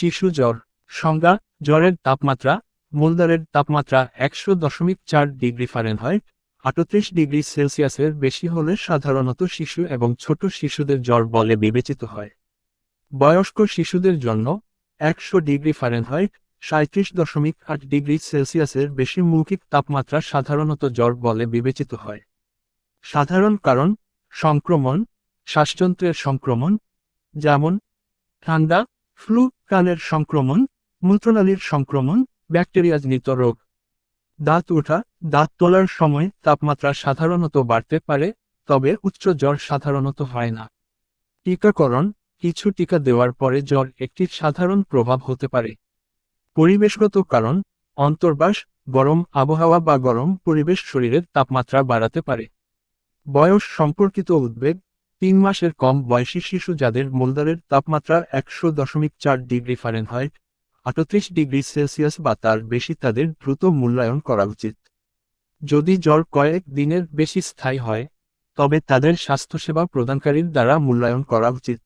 শিশু জ্বর। সংজ্ঞা, জ্বরের তাপমাত্রা মূলদারের তাপমাত্রা একশো দশমিক চার ডিগ্রি ফারেনহাইট, আটত্রিশ ডিগ্রি সেলসিয়াসের বেশি হলে সাধারণত শিশু এবং ছোট শিশুদের জ্বর বলে বিবেচিত হয়। বয়স্ক শিশুদের জন্য একশো ডিগ্রি ফারেনহাইট সাঁত্রিশ দশমিক আট ডিগ্রি সেলসিয়াসের বেশি মৌখিক তাপমাত্রা সাধারণত জ্বর বলে বিবেচিত হয়। সাধারণ কারণ, সংক্রমণ, শ্বাসযন্ত্রের সংক্রমণ, যেমন ঠান্ডা, ফ্লু কানের সংক্রমণ, মূত্রনালীর সংক্রমণ ব্যাকটেরিয়াজনিত রোগ। দাঁত ওঠা, দাঁত তোলার সময় তাপমাত্রা সাধারণত বাড়তে পারে, তবে উচ্চ জ্বর সাধারণত হয় না। টিকাকরণ, কিছু টিকা দেওয়ার পরে জ্বর একটি সাধারণ প্রভাব হতে পারে। পরিবেশগত কারণ, অন্তর্বাস, গরম আবহাওয়া বা গরম পরিবেশ শরীরের তাপমাত্রা বাড়াতে পারে। বয়স সম্পর্কিত উদ্বেগ তিন মাসের কম বয়সী শিশু যাদের মূলদারের তাপমাত্রা একশো দশমিক চার ডিগ্রি ফারেনহাইট, আটত্রিশ ডিগ্রি সেলসিয়াস বা তার বেশি তাদের দ্রুত মূল্যায়ন করা উচিত। যদি জ্বর কয়েক দিনের বেশি স্থায়ী হয়, তবে তাদের স্বাস্থ্যসেবা প্রদানকারীর দ্বারা মূল্যায়ন করা উচিত।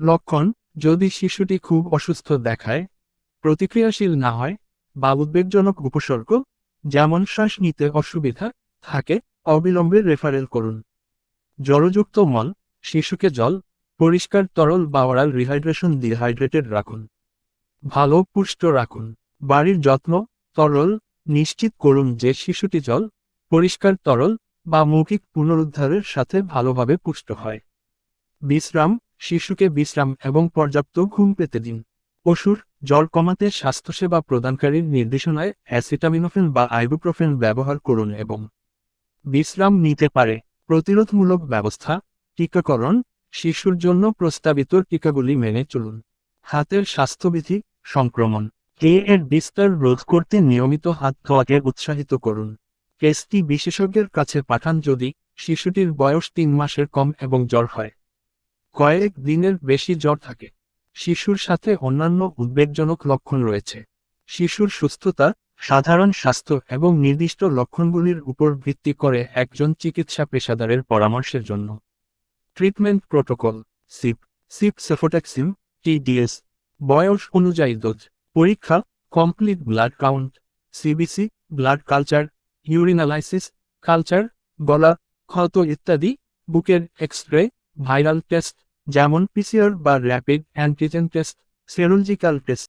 লক্ষণ, যদি শিশুটি খুব অসুস্থ দেখায়, প্রতিক্রিয়াশীল না হয় বা উদ্বেগজনক উপসর্গ, যেমন শ্বাস নিতে অসুবিধা থাকে, অবিলম্বে রেফারেল করুন। জলযুক্ত মল, শিশুকে জল, পরিষ্কার তরল বা ওরাল রিহাইড্রেশন ডিহাইড্রেটেড রাখুন। ভালো পুষ্ট রাখুন। বাড়ির যত্ন, তরল, নিশ্চিত করুন যে শিশুটি জল, পরিষ্কার তরল বা মৌখিক পুনরুদ্ধারের সাথে ভালোভাবে পুষ্ট হয়। বিশ্রাম, শিশুকে বিশ্রাম এবং পর্যাপ্ত ঘুম পেতে দিন। পশুর জল কমাতে স্বাস্থ্যসেবা প্রদানকারীর নির্দেশনায় অ্যাসিটামিনোফেন বা আইবুপ্রোফেন ব্যবহার করুন এবং বিশ্রাম নিতে পারে। প্রতিরোধমূলক ব্যবস্থা, টিকাকরণ, শিশুর জন্য প্রস্তাবিত টিকাগুলি মেনে চলুন। হাতের স্বাস্থ্যবিধি, সংক্রমণ। কে এর বিস্তার রোধ করতে নিয়মিত হাত ধোয়াকে উৎসাহিত করুন। কেসটি বিশেষজ্ঞের কাছে পাঠান যদি শিশুটির বয়স তিন মাসের কম এবং জ্বর হয়। কয়েক দিনের বেশি জ্বর থাকে। শিশুর সাথে অন্যান্য উদ্বেগজনক লক্ষণ রয়েছে। শিশুর সুস্থতা সাধারণ স্বাস্থ্য এবং নির্দিষ্ট লক্ষণগুলির উপর ভিত্তি করে একজন চিকিৎসা পেশাদারের পরামর্শের জন্য। ট্রিটমেন্ট প্রোটোকল, সিপ সিপ সেফোট্যাক্সিম টিডিএস, বয়স অনুযায়ী দোজ পরীক্ষা, complete blood count, CBC, blood culture, urinalysis, culture, গলা, ক্ষত ইত্যাদি, বুকের এক্স রে ভাইরাল টেস্ট, যেমন পিসিআর বা rapid antigen test serological test.